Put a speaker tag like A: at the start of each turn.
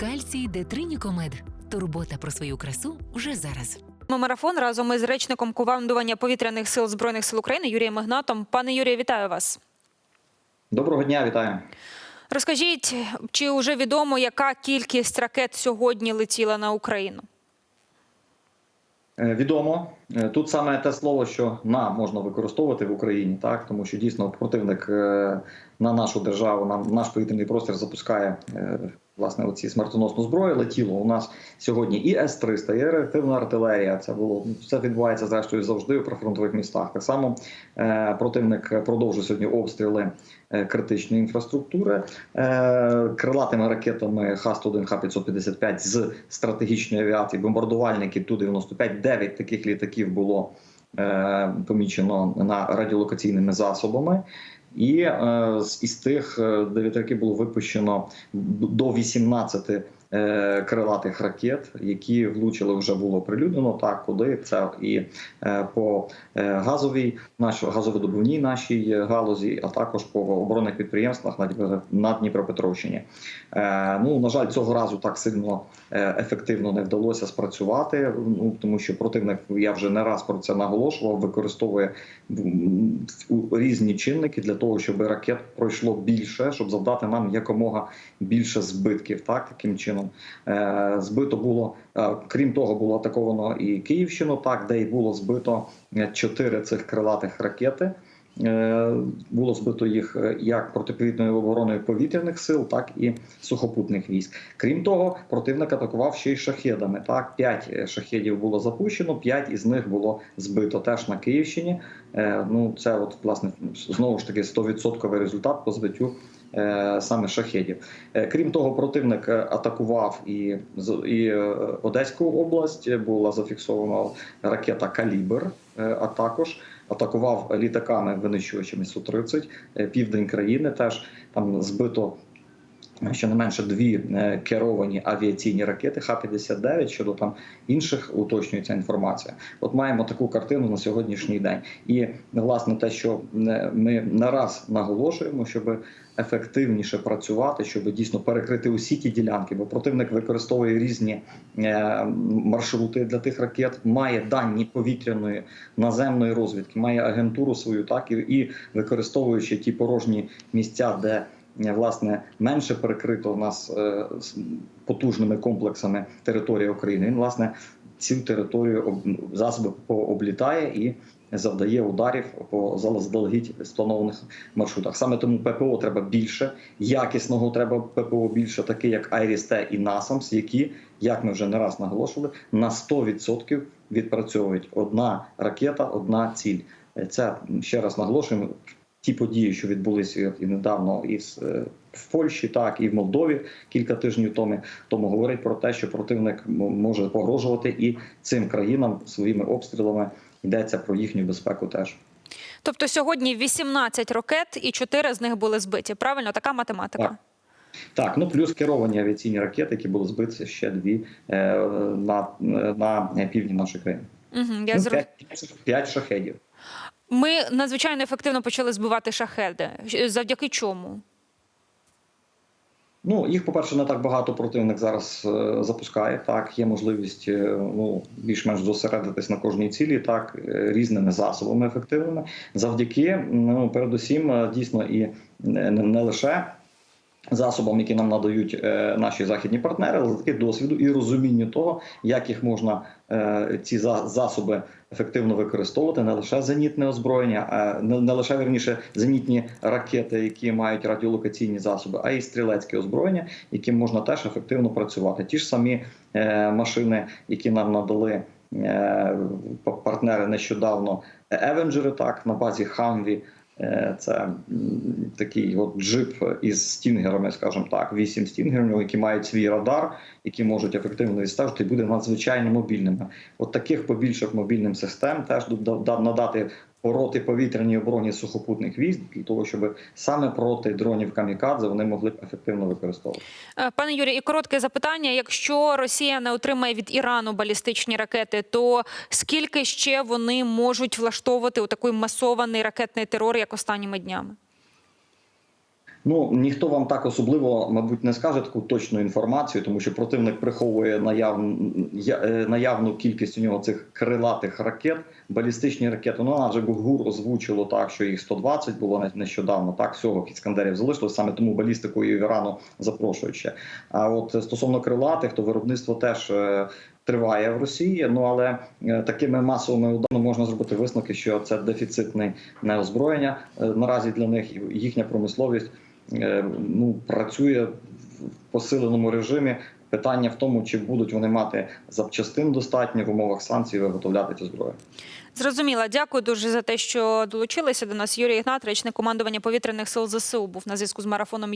A: Кальцій Детринікомед. Турбота про свою красу вже зараз.
B: Ми марафон разом із речником командування повітряних сил збройних сил України Юрієм Ігнатом. Пане Юрію, вітаю вас.
C: Доброго дня, вітаю.
B: Розкажіть, чи вже відомо, яка кількість ракет сьогодні летіла на Україну?
C: Е, Відомо Е, тут саме те слово, що на можна використовувати в Україні, так тому що дійсно противник е, на нашу державу, на наш повітряний простір запускає власне оці смертоносну зброю. Летіло у нас сьогодні і С-300, і реактивна артилерія. Це було це відбувається зрештою завжди у прифронтових містах. Так само е, противник продовжує сьогодні обстріли е, критичної інфраструктури е, крилатими ракетами Х-101, Х-555 з стратегічної авіації, бомбардувальники Ту-95, 9 таких літаків було е, помічено на радіолокаційними засобами. І е, з- із тих е, дев'яти було випущено до 18 е, крилатих ракет, які влучили вже було прилюднено. Так, куди це і е, по е, газовій, нашій газовидобувній нашій е, галузі, а також по оборонних підприємствах на Дніпропетровщині. Е, ну на жаль, цього разу так сильно е, ефективно не вдалося спрацювати. Ну тому що противник, я вже не раз про це наголошував, використовує різні чинники для того, щоб ракет пройшло більше, щоб завдати нам якомога більше збитків. Так таким чином Е, збито було е, крім того, було атаковано і Київщину, так де й було збито е, чотири цих крилатих ракети. Було збито їх як протиповітряною обороною повітряних сил, так і сухопутних військ. Крім того, противник атакував ще й шахедами. Так, п'ять шахедів було запущено, п'ять із них було збито теж на Київщині. Ну це от власне знову ж таки 100% результат по збиттю саме шахедів. Е, Крім того, противник е, атакував і і е, Одеську область. Була зафіксована ракета Калібр, е, а також атакував літаками винищувачами су 30 південь країни. Теж там збито. Щонайменше дві е, керовані авіаційні ракети Х-59, щодо там інших уточнюється інформація. От маємо таку картину на сьогоднішній день. І власне те, що е, ми не раз наголошуємо, щоб ефективніше працювати, щоб дійсно перекрити усі ті ділянки, бо противник використовує різні е, маршрути для тих ракет, має дані повітряної наземної розвідки, має агентуру свою, так і, використовуючи ті порожні місця, де власне менше перекрито в нас е, потужними комплексами території України. Він власне цю територію об- засоби пооблітає і завдає ударів по заздалегідь спланованих маршрутах. Саме тому ППО треба більше, якісного треба ППО більше, таке як Айріс-Т і Насамс, які, як ми вже не раз наголошували, на 100% відпрацьовують одна ракета, одна ціль. Е, Це ще раз наголошуємо. Ті події, що відбулися і недавно і е, в Польщі, так і в Молдові кілька тижнів тому, тому говорить про те, що противник може погрожувати і цим країнам своїми обстрілами. Йдеться про їхню безпеку теж.
B: Тобто сьогодні 18 ракет і 4 з них були збиті. Правильно, така математика.
C: Так. Так, ну плюс керовані авіаційні ракети, які були збиті ще дві е, на, на півдні нашої країни.
B: Угу, я
C: Ну,
B: зрозуміла.
C: п'ять, п'ять шахедів.
B: Ми надзвичайно ефективно почали збивати шахеди. Завдяки чому?
C: Ну їх, по-перше, не так багато противник зараз е, запускає. Так, є можливість е, ну більш-менш зосередитись на кожній цілі, так е, різними засобами ефективними. Завдяки ну передусім е, дійсно і не, не лише. Засобам, які нам надають е, наші західні партнери, але таки досвіду і розумінню того, як їх можна е, ці за, засоби ефективно використовувати, не лише зенітне озброєння, а не, лише верніше зенітні ракети, які мають радіолокаційні засоби, а й стрілецьке озброєння, яким можна теж ефективно працювати. Ті ж самі е, машини, які нам надали е, партнери нещодавно, Евенджери, так на базі Хамві. Е, Це такий от джип із стінгерами, скажімо так, вісім стінгерів, які мають свій радар, які можуть ефективно відстежити, і буде надзвичайно мобільними. От таких побільших мобільним систем теж надати проти повітряній обороні сухопутних військ для того, щоб саме проти дронів камікадзе вони могли ефективно використовувати.
B: Е, Пане Юрі, і коротке запитання: якщо Росія не отримає від Ірану балістичні ракети, то скільки ще вони можуть влаштовувати у такий масований ракетний терор, як останніми днями?
C: Ну ніхто вам так особливо, мабуть, не скаже таку точну інформацію, тому що противник приховує наявну я- е, наявну кількість у нього цих крилатих ракет, балістичні ракети. Ну адже ГУР озвучило так, що їх 120 було не- нещодавно. Так всього іскандерів залишилось. Саме тому балістику і Ірану запрошують ще. А от стосовно крилатих, то виробництво теж. е, Триває в Росії, ну але е, такими масовими ударами можна зробити висновки, що це дефіцитне неозброєння е, наразі для них їхня промисловість ну працює в посиленому режимі. Питання в тому, чи будуть вони мати запчастин достатньо в умовах санкцій виготовляти цю зброю.
B: Зрозуміла. Дякую дуже за те, що долучилися до нас. Юрій Ігнат, речник командування повітряних сил ЗСУ, був на зв'язку з марафоном